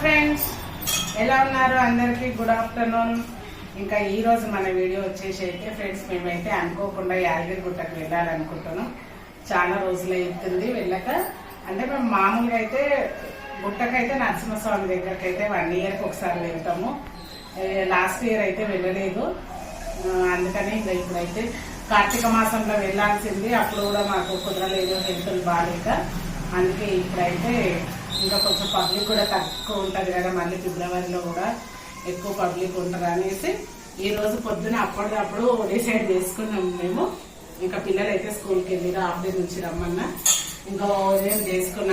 Friends ఎలా ఉన్నారు? అందరికీ గుడ్ ఆఫ్టర్నూన్ ఇంకా ఈ రోజు మన వీడియో వచ్చేసి అయితే ఫ్రెండ్స్ మేమైతే అనుకోకుండా యాదగిరిగుట్టకు వెళ్ళాలనుకుంటున్నాం. చాలా రోజులు అవుతుంది వెళ్ళక. అంటే మేము మామూలుగా అయితే గుట్టకైతే నరసింహస్వామి దగ్గరికి అయితే వన్ ఇయర్కి ఒకసారి వెళ్తాము. లాస్ట్ ఇయర్ అయితే వెళ్ళలేదు. అందుకని ఇంకా ఇప్పుడైతే కార్తీక మాసంలో వెళ్ళాల్సింది. అప్పుడు కూడా మాకు కుదరలేదు హెల్త్ బాగాలేక అందుకే ఇప్పుడైతే ఇంకా కొంచెం పబ్లిక్ కూడా తక్కువ ఉంటుంది కదా మళ్ళీ ఫిబ్రవరిలో కూడా ఎక్కువ పబ్లిక్ ఉంటారు అనేసి ఈ రోజు పొద్దున అప్పటికప్పుడు డిసైడ్ చేసుకున్నాం మేము. ఇంకా పిల్లలు అయితే స్కూల్కి వెళ్ళి హాఫ్ డే నుంచి రమ్మన్నా. ఇంకా ఉదయం చేసుకున్న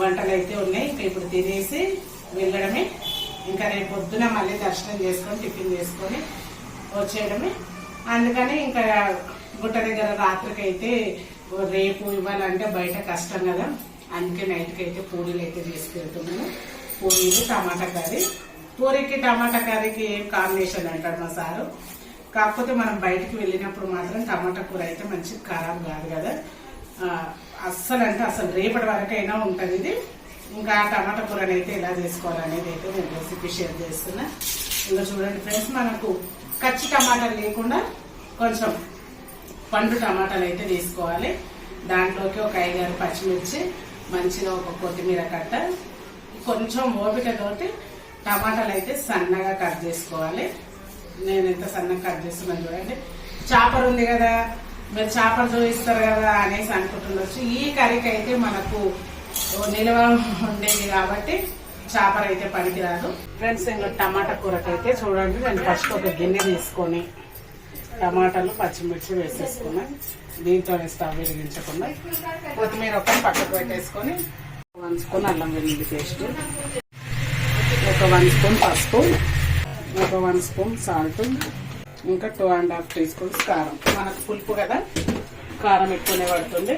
వంటలు అయితే ఉన్నాయి. ఇంకా ఇప్పుడు తినేసి వెళ్ళడమే. ఇంకా రేపు పొద్దున మళ్ళీ దర్శనం చేసుకొని టిఫిన్ చేసుకొని వచ్చేయడమే. అందుకని ఇంకా గుట్ట దగ్గర రాత్రికి అయితే రేపు ఇవ్వాలంటే బయట కష్టం కదా. అందుకే నైట్కి అయితే పూరీలు అయితే తీసుకెళ్తున్నాను పూరీలు టమాటా కర్రీ. పూరీకి టమాటా కర్రీకి ఏం కాంబినేషన్ అంటాడు మా సారు? కాకపోతే మనం బయటికి వెళ్ళినప్పుడు మాత్రం టమాటా కూర అయితే మంచి ఖరాబ్ కాదు కదా. అస్సలు అంటే అసలు రేపటి వరకైనా ఉంటుంది ఇది. ఇంకా ఆ టమాటా కూరని అయితే ఎలా చేసుకోవాలనేది అయితే నేను రెసిపీ షేర్ చేస్తున్నా. ఇంకా చూడండి ఫ్రెండ్స్ మనకు కచ్చి టమాటాలు లేకుండా కొంచెం పండు టమాటాలు అయితే తీసుకోవాలి దాంట్లోకి ఒక ఐదారు పచ్చిమిర్చి మంచిగా ఒక కొత్తిమీర కట్ట కొంచెం ఓపికతోటి టమాటాలు అయితే సన్నగా కట్ చేసుకోవాలి. నేను ఎంత సన్నగా కట్ చేస్తున్నాను చూడండి. చాపర్ ఉంది కదా మీరు చేపలు చూపిస్తారు కదా అనేసి అనుకుంటుండొచ్చు ఈ కర్రీకి అయితే మనకు నిల్వ ఉండేది కాబట్టి చేపలు అయితే పనికిరాదు. ఫ్రెండ్స్ ఇంకా టమాటా కూరకైతే చూడండి. నేను ఫస్ట్ ఒక గిన్నె తీసుకొని టమాటాలు పచ్చిమిర్చి వేసేసుకున్నాను. దీంతో స్టవ్ వెలిగించకుండా కొత్తిమీర ఒక పక్కకు పెట్టేసుకొని వన్ స్పూన్ అల్లం వెల్లుల్లి పేస్ట్ ఒక వన్ స్పూన్ పసుపు ఒక వన్ స్పూన్ సాల్ట్ ఇంకా two and half tea spoons కారం. మనకు పులుపు కదా? కారం ఎక్కువనే పడుతుంది.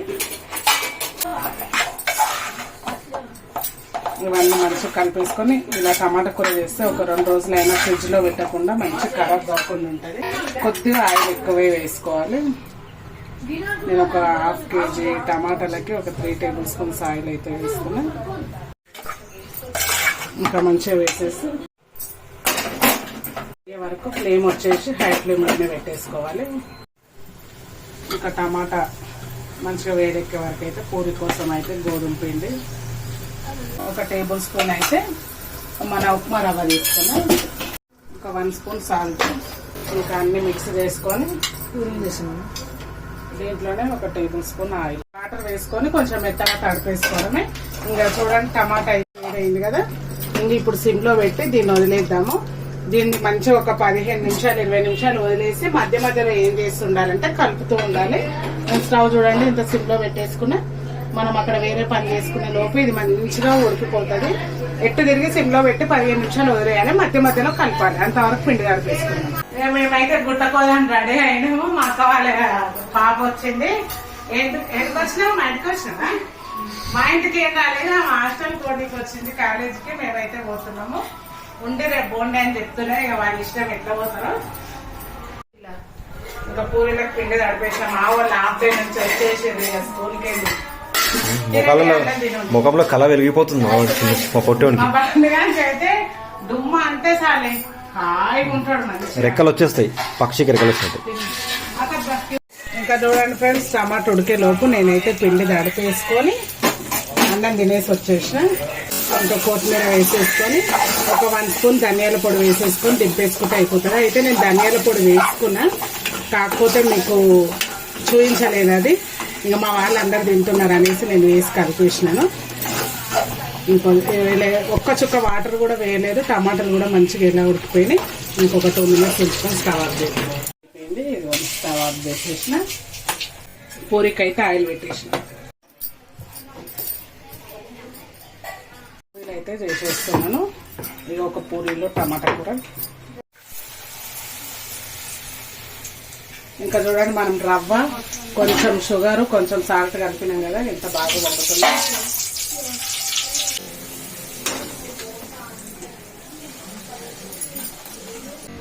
ఇవన్నీ మంచిగా కలిపేసుకొని ఇలా టమాటా కూర చేస్తే ఒక రెండు రోజులైనా ఫ్రిడ్జ్లో పెట్టకుండా మంచి ఖరాబ్ కాకుండా ఉంటుంది. కొద్దిగా ఆయిల్ ఎక్కువే వేసుకోవాలి. నేను ఒక హాఫ్ కేజీ టమాటాలకి ఒక త్రీ టేబుల్ స్పూన్స్ ఆయిల్ అయితే వేసుకున్నా. ఇంకా మంచిగా వేసేసి ఈ వరకు ఫ్లేమ్ వచ్చేసి హై ఫ్లేమ్లోనే పెట్టేసుకోవాలి. ఇంకా టమాటా మంచిగా వేడెక్కే వరకు అయితే పూరి కోసం అయితే గోధుమ పిండి. ఒక టేబుల్ స్పూన్ అయితే మన ఉప్మా రవ్వ తీసుకున్నాం. ఒక వన్ స్పూన్ సాల్ట్ ఇంకా అన్ని మిక్స్ చేసుకొని దీంట్లోనే ఒక టేబుల్ స్పూన్ ఆయిల్. వాటర్ వేసుకొని కొంచెం మెత్తగా తడిపేసుకోవడమే. ఇంకా చూడండి టమాటా అయితే అయింది కదా. ఇంక ఇప్పుడు సిమ్లో పెట్టి దీన్ని వదిలేద్దాము. దీన్ని మంచిగా ఒక పదిహేను నిమిషాలు ఇరవై నిమిషాలు వదిలేసి మధ్య మధ్యలో ఏం చేసి ఉండాలంటే కలుపుతూ ఉండాలి. స్టవ్ చూడండి ఇంత సిమ్లో పెట్టేసుకున్నా. మనం అక్కడ వేరే పని చేసుకునే లోపు ఇది మంచిగా ఉడికిపోతుంది. ఎట్టు తిరిగి సిమ్లో పెట్టి పదిహేను నిమిషాలు వదిలేయాలి మధ్య మధ్యలో కలపాలి. అంతవరకు పిండి కలిపేసుకున్నాం మేమైతే గుట్టకోదాం రెడీ అయినాము మా అక్క వాళ్ళ పాప వచ్చింది. ఎందుకు వచ్చినావు? మా ఇంటికి వచ్చినావా? మా ఇంటికి ఏం రాలేదు? మా హాస్టల్ కోటికి వచ్చింది కాలేజీకి మేమైతే పోతున్నాము. ఉండి రేపు బోండి అని చెప్తున్నా ఇక వాళ్ళ ఇష్టం ఎట్లా పోతారో. ఇంకా పూరీలకు పిండి తడిపేసాం మా వాళ్ళు హాఫ్ డే నుంచి వచ్చేసింది ఇక స్కూల్కి వెళ్ళి. ముఖంలో ముఖంలో కళ వెలిగిపోతుంది మా పొట్టేవానికి. అయితే దుమ్మ అంతే సాలే. రెక్కలు వచ్చేస్తాయి పక్షికి రెక్కలు వచ్చినట్టు ఇంకా చూడండి ఫ్రెండ్స్ టమాటా ఉడికే లోపు నేనైతే పిండి దడిపేసుకొని అన్నం తినేసి వచ్చేసిన. ఇంకా కొత్తిమీర వేసేసుకొని ఒక వన్ స్పూన్ ధనియాల పొడి వేసేసుకొని దింపేసుకుంటే అయిపోతుంది. అయితే నేను ధనియాల పొడి వేసుకున్నా. కాకపోతే మీకు చూపించలేదు అది. ఇంకా మా వాళ్ళు అందరు తింటున్నారు అనేసి నేను వేసి కలిపేసినాను. ఇంకో ఒక్క చుక్క వాటర్ కూడా వేయలేదు టమాటాలు కూడా మంచిగా ఎలా ఉడికిపోయినాయి ఇంకొక టూ మినిట్స్ ఉంచుకొని స్టవ్ ఆఫ్ చేసాను. స్టవ్ ఆఫ్ చేసేసిన. పూరికి అయితే ఆయిల్ పెట్టేసిన. పూరీలు అయితే చేసేస్తున్నాను. ఇది ఒక పూరీలో టమాటా కూర. ఇంకా చూడండి మనం రవ్వ కొంచెం షుగర్ కొంచెం సాల్ట్ కలిపినాం కదా ఎంత బాగా వండుతుందో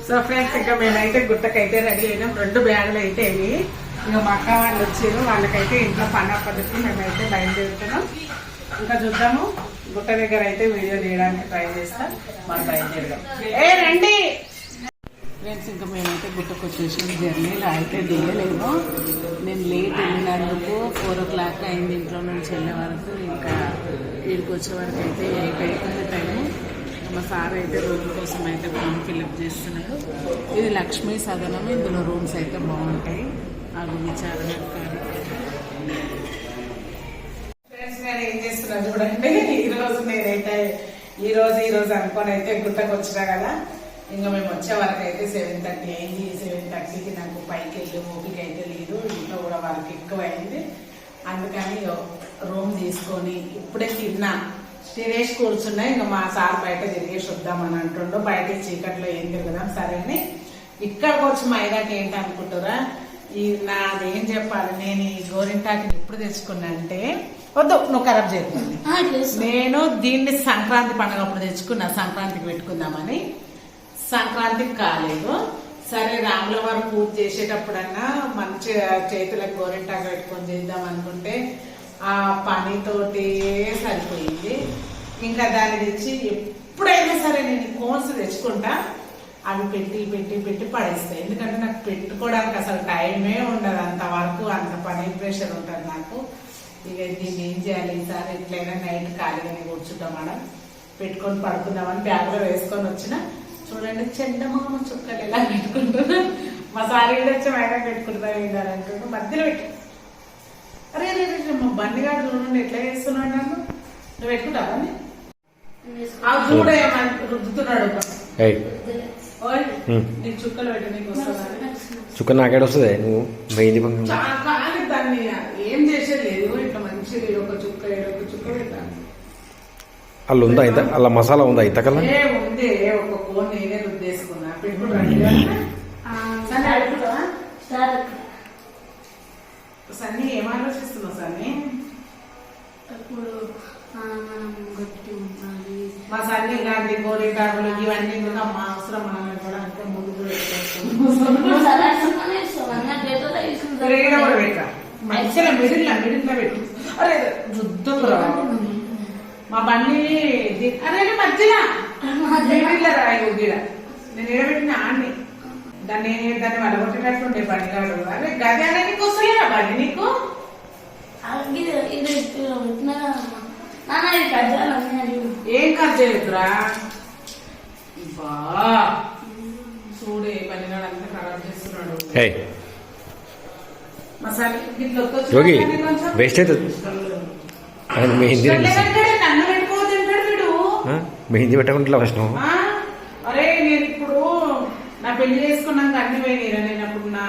సో ఫ్రెండ్స్ ఇంకా మేమైతే గుట్టకైతే రెడీ అయినాం. రెండు బ్యాగులు అయితే అయినాయి ఇంకా మా అక్క వాళ్ళు వచ్చారు. వాళ్ళకైతే ఇంట్లో పని అప్పటికి మేమైతే బయలుదేరుతున్నాం. ఇంకా చూద్దాము. గుట్ట దగ్గర అయితే వీడియో తీయడానికి ట్రై చేస్తాం. మనం బయలుదేరదాం. ఏ రండి! ఫ్రెండ్స్ ఇంకా మేమైతే గుట్టకు వచ్చేసాం జర్నీలో అయితే దిగలేము నేను లేట్ వెళ్ళినందుకు ఫోర్ ఓ క్లాక్ అయింది ఇంట్లో నుంచి వెళ్ళే వరకు. ఇంకా వీడికి వచ్చే వరకు అయితే ఎయిట్ అయిపోయింది టైము. మా సార్ అయితే రూమ్ కోసం అయితే ఫామ్ ఫిల్అప్ చేస్తున్నాడు ఇది లక్ష్మీ సదనం. ఇందులో రూమ్స్ అయితే బాగుంటాయి. అవి విచారణ ఫ్రెండ్స్ నేను ఏం చేస్తున్నా చూడండి. ఈ రోజు నేనైతే ఈ రోజు ఈ రోజు అనుకొని అయితే గుట్టకు వచ్చినా కదా. ఇంకా మేము వచ్చే వరకు అయితే సెవెన్ థర్టీ అయింది. సెవెన్ థర్టీకి నాకు పైకి వెళ్ళి ఓపిక అయితే లేదు. ఇంట్లో కూడా వరకు ఎక్కువ అయింది అందుకని రూమ్ తీసుకొని ఇప్పుడే తిన్నా. తినేసి కూర్చున్నా ఇంకా మా సార్ బయట తిరిగేసి వద్దామని అంటుండో. బయట చీకట్లో ఏం తిరుగుదాం సరే అని ఇక్కడికి వచ్చి మైదాకి ఏంటి అనుకుంటారా? ఈ నాదేం చెప్పాలి? నేను ఈ గోరింటాకి ఎప్పుడు తెచ్చుకున్నా అంటే వద్దు నువ్వు ఖరాబ్ చేయకుండా తెలుసు. నేను దీన్ని సంక్రాంతి పండుగ అప్పుడు తెచ్చుకున్నా సంక్రాంతికి పెట్టుకుందామని. సంక్రాంతికి కాలేదు. సరే రాముల వారు పూజ చేసేటప్పుడన్నా మంచిగా చేతులకు గోరింటాకు పెట్టుకొని చేద్దాం అనుకుంటే ఆ పనితోటే సరిపోయింది. ఇంకా దాన్ని తెచ్చి ఎప్పుడైనా సరే నేను కోన్స్ తెచ్చుకుంటా. అవి పెట్టి పెట్టి పెట్టి పడేస్తాయి. ఎందుకంటే నాకు పెట్టుకోవడానికి అసలు టైమే ఉండదు. అంత వరకు అంత పని ప్రెషర్ ఉంటుంది నాకు. ఇక దీన్ని ఏం చేయాలి ఈసారి? ఎట్లయినా నైట్ ఖాళీగానే కూర్చుంటాం మేడం. పెట్టుకొని పడుకుందామని బ్యాగ్లో వేసుకొని వచ్చిన. చూడండి చెండమామ చుక్కలు ఎలా పెట్టుకుంటున్నా. మా సార్ వచ్చి మైనా పెట్టుకుంటా ఏంటంటుంటే మధ్యలో పెట్టి. అరే అరే అరే, మా బండిగాడు చూడండి ఎట్లా చేస్తున్నాడు నన్ను? నువ్వు పెట్టుకుంటావా రుద్దుతున్నాడు. నీకు చుక్కలు పెట్టి నీకు చుక్క నువ్వు చాలా దాన్ని ఏం చేసేది? లేదు ఇట్లా ఒక చుక్క ఈడ ఒక చుక్క పెట్టాను అల్ల ఉందా ఇంత? అల్ల మసాలా ఉందా ఇంత కల్లా ఏ ఉంది ఒక కోన్ నేనే రుద్దేసుకున్నా. పెట్టుకుంటాను సరే అడుగుతావా సార్, సన్నీ ఏం ఆలోచిస్తున్నావు సన్నీ? ఇప్పుడు ఆ, మనం గట్టి ఉండాలి. మా సన్నీ గాంధీ గోరింటాకులు ఇవన్నీ కూడా మా అవసరం మనం ముందు కూడా తీసుకుంటాం. తిరిగిన కూడా పెట్టా. మంచిగా మిడిల్ మిడిల్లో పెట్టు. అరే రుద్దుకురా మా బండి అరే మధ్యలో. మిడిల్ రాయి నేను ఏడబెట్టిన ఆడిని దాన్ని దాన్ని వలగొట్టేటట్టుండే బండి కాడు అరే గది అనేది నీకు వస్తలేదా బండి నీకు? కట్. ఏం ఖర్చు చేయొద్దురా? బా. చూడు ఏ పని అంతా ఖరాబ్ చేస్తున్నాడు. ఏయ్. మా సార్ ఇట్లా waste అవుతుంది. మెహందీ? మెహందీ పెట్టకుండా ఫస్ట్ నువ్వు ఆ? అరే నేను ఇప్పుడు నా పెళ్ళి చేసుకున్నాక అన్ని పోయినాయిరా. నేను అప్పుడు నా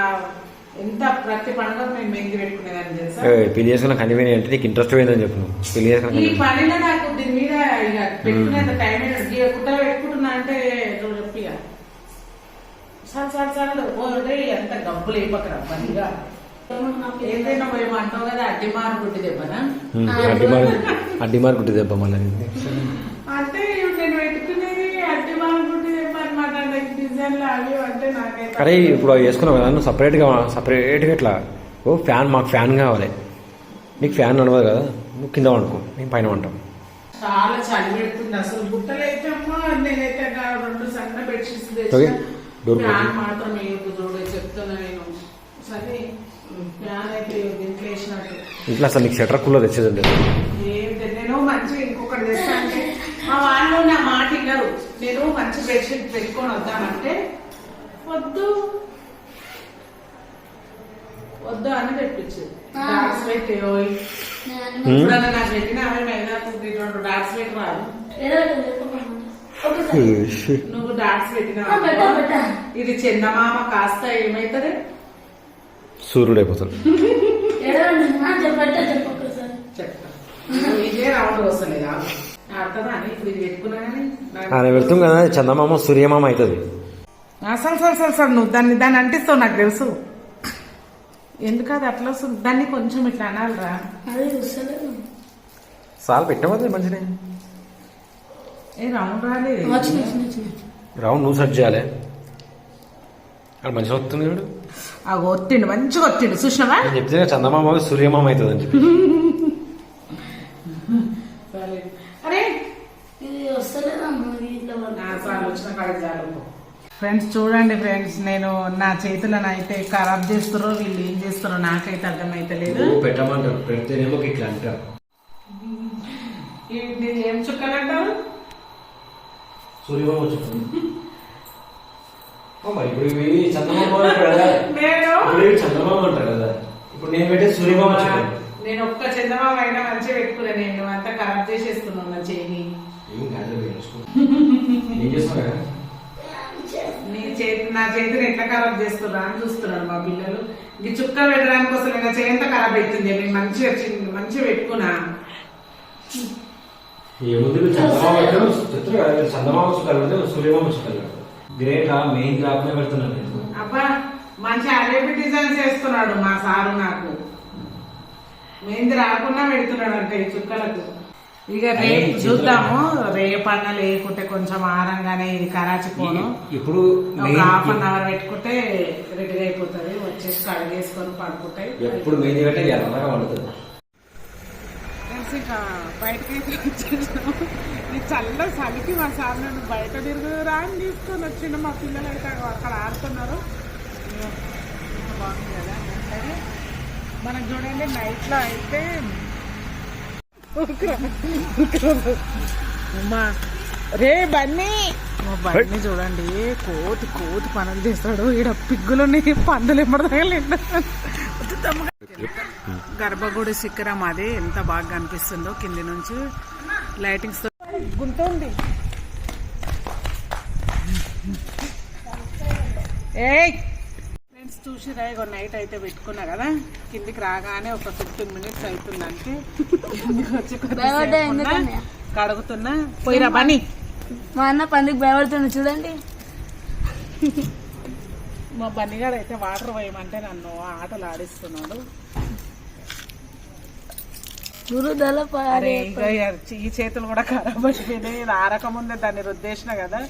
ఎంత ప్రతి పండుగ నేను మెహందీ పెట్టుకునేదాన్ని తెలుసా? పెళ్ళి చేసుకున్న కనిపోయినా అంటే నీకు ఇంట్రెస్ట్ పోయిందని చెప్పు నువ్వు. పెళ్ళి చేసుకున్న ఈ. పనిలో నాకు దీని మీద ఇక పెట్టుకునేంత టైం కుట్టలు పెట్టుకుంటున్నా అంటే చెప్పి. చాలు చాలు చాలు. ఓరే ఎంత గబ్బులు అయిపోతారు పనిగా ఏదైనా పోయి అంటావు కదా అడ్డి మారు గుడ్డి దెబ్బనా? ఉమ్, అడ్డి మార్ అడ్డి మార్ గుట్టి దెబ్బ మళ్ళీ అంటే నేను పెట్టుకునేది అడ్డి మారు గుడ్డి దెబ్బ అనమాట డిజైన్లు అవి అంటే నాకైతే అరే ఇప్పుడు అవి వేసుకున్నావు కదా నువ్వు సపరేట్గా సపరేట్గా ఇట్లా ఓ ఫ్యాన్ మాకు ఫ్యాన్ కావాలి. నీకు ఫ్యాన్ నడవదు కదా నువ్వు కింద వండుకో నేను పైన వంటాం చాలా చలి పెడుతుంది అసలు. అమ్మా నేనైతే రెండు సన్న బెడ్షీట్స్ ఫ్యాన్. మాత్రం వేయకు చూడు చెప్తున్నా నేను. సరే ఫ్యాన్ అయితే ఇంట్లో వేసినట్టు. ఇంట్లో అసలు నీకు షటర్ కూలర్ తెచ్చేది లేదు. ఏంటి నేను మంచి ఇంకొకటి తెస్తా అంటే మా వాళ్ళు నా మాట వినరు. నేను మంచి బెడ్షీట్ పెట్టుకొని వద్దామంటే వద్దు. వద్దు అని తెప్పించు ఆ. డార్క్స్ పెట్టి ఓయ్. నేను అన్ని హ్మ్. ఎప్పుడన్నా నాకు పెట్టిన ఆమె రెండు డార్క్స్ పెట్టి రాదు. నువ్వు డాట్స్ పెట్టినా. ఇది చందమామ కాస్త ఏమైతుంది? సూర్యుడు అయిపోతాడు. చెప్తా. ఇదే రౌండ్ వస్తలేదు ఆయన పెడుతుంది కదా చందమామ సూర్యమామ అవుతుంది. అసలు సలు సలు సలు నువ్వు దాన్ని దాన్ని అంటిస్తావు నాకు తెలుసు. ఎందుకు అది అట్లా వస్తుంది? దాన్ని కొంచెం ఇట్లా అనాలిరా. సాల్ పెట్టినపోతే మంచిదే ఏ రౌండ్ రాలేదు నువ్వు సెర్చ్ చేయాలి. అక్కడ మంచిగా వస్తుంది చూడు ఆ ఒత్తిండు మంచిగా ఒత్తిండు చూసినావా? చెప్తే చందమామ సూర్యమామ అవుతుంది అని చెప్పి సరే. అరే ఇట్లా నా సార్లు వచ్చిన కాడికి చాలు ఫ్రెండ్స్ చూడండి ఫ్రెండ్స్ నేను నా చేతులను అయితే ఖరాబ్ చేస్తారో వీళ్ళు ఏం చేస్తారో నాకైతే అర్థమైతలేదు. నువ్వు పెట్టమంటారు పెడితేనేమో ఇట్లా అంటారు ఏం చుక్కలు. అంటారు చెప్పండి మరి ఇప్పుడు ఇవి నేను అంటారు కదా. ఇప్పుడు నేను పెట్టే చెప్పండి నేను ఒక్క చందమామ అయినా మంచిగా పెట్టుకున్నా నేను అంతా ఖరాబ్ చేసేస్తున్నాను నా చేయి ఏం కాదు మీరు చూసుకో. ఏం చేస్తున్నా చేతి నా చేతిని ఎట్లా ఖరాబ్ చేస్తున్నా అని చూస్తున్నాను మా పిల్లలు. ఈ చుక్క పెట్టడానికి కోసం నా చేయి ఎంత ఖరాబ్ అవుతుంది నేను మంచిగా చిన్న- మంచిగా పెట్టుకున్నా. ఏముంది గ్రేట్ ఆ మెయిన్ పెడుతున్నాను నేను అబ్బా మంచి అరేబి డిజైన్స్ వేస్తున్నాడు మా సారు నాకు. మెహంది రాకుండా పెడుతున్నాడు అంటే చుక్కలకు. ఇక రేపు చూద్దాము. రేపన్న లేకుంటే కొంచెం ఆరంగానే ఇది కరాచి పోను. ఇప్పుడు హాఫ్ అన్ అవర్ పెట్టుకుంటే రెడీ అయిపోతుంది. వచ్చేసి కడిగేసుకొని పడుకుంటాయి. ఎప్పుడు ఇంకా బయటకి వచ్చేసాము ఈ చల్ల చలికి మా సార్ నన్ను బయట తిరుగురా అని తీసుకొని వచ్చిండు. మా పిల్లలు అయితే అక్కడ ఆడుతున్నారు. బాగుంది కదా. అంటే మనకు చూడండి నైట్లో అయితే అమ్మా రే బన్నీ. మా బన్నీ చూడండి కోతి కోతి పనులు చేస్తాడు. ఈడ పిగ్గులని పందులు ఎమ్మడదగలేండి గర్భగుడి శిఖరం అది ఎంత బాగా కనిపిస్తుందో కింది నుంచి లైటింగ్స్తో. గుంటుంది ఏయ్! ఫ్రెండ్స్ చూసి ఇగో నైట్ అయితే పెట్టుకున్నా కదా. కిందికి రాగానే ఒక ఫిఫ్టీన్ మినిట్స్ అవుతుంది అంటే కిందికి వచ్చి కొద్దిసేపు భయపడ్డా ఉన్నా, ఎందుకన్నా? కడుగుతున్నా? పోయిరా బని మా అన్న పందికి భయపడుతుంది చూడండి. మా బన్నిగాడు అయితే వాటర్ పోయమంటే నన్ను ఆటలు ఆడిస్తున్నాడు. ఇక ఈ చేతులు కూడా ఖరాబ్ అయిపోయినాయి. ఆరకముందే దాన్ని రుద్దేసిన కదా.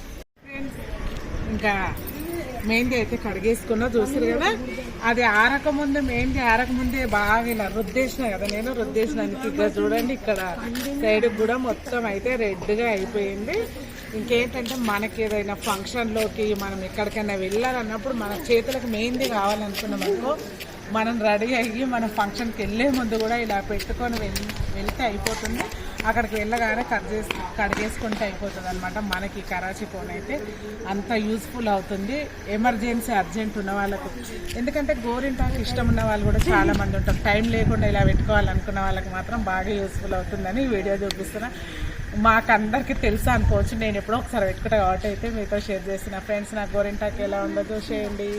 ఇంకా మెహందీ అయితే కడిగేసుకున్నా చూసారు కదా? అది ఆరకముందే మెహందీ ఆరకముందే బాగా ఇలా రుద్దేసిన కదా? నేను రుద్దేసిన ఇక్కడ చూడండి ఇక్కడ సైడ్ కూడా మొత్తం అయితే రెడ్గా అయిపోయింది. ఇంకేంటంటే మనకి ఏదైనా ఫంక్షన్లోకి మనం ఎక్కడికైనా వెళ్ళాలన్నప్పుడు మన చేతులకు మెహందీ కావాలనుకున్నాం అనుకో మనం రెడీ అయ్యి మనం ఫంక్షన్కి వెళ్ళే ముందు కూడా ఇలా పెట్టుకొని వెళ్- వెళ్తే అయిపోతుంది. అక్కడికి వెళ్ళగానే కట్ చేసి కడిగేసుకుంటే అయిపోతుంది అనమాట మనకి కరాచీ ఫోన్ అయితే అంత యూస్ఫుల్ అవుతుంది. ఎమర్జెన్సీ అర్జెంట్ ఉన్న వాళ్ళకు. ఎందుకంటే గోరింటాకు ఇష్టం ఉన్న వాళ్ళు కూడా చాలా మంది ఉంటారు. టైం లేకుండా ఇలా పెట్టుకోవాలనుకున్న వాళ్ళకి మాత్రం బాగా యూస్ఫుల్ అవుతుందని ఈ వీడియో చూపిస్తున్నా. మాకు అందరికీ తెలుసు అనుకోవచ్చు. నేను ఎప్పుడో ఒకసారి పెట్టుకుంటా కాబట్టి అయితే మీతో షేర్ చేసిన ఫ్రెండ్స్ నాకు గోరింటాకు ఎలా ఉండదో చూసేయండి.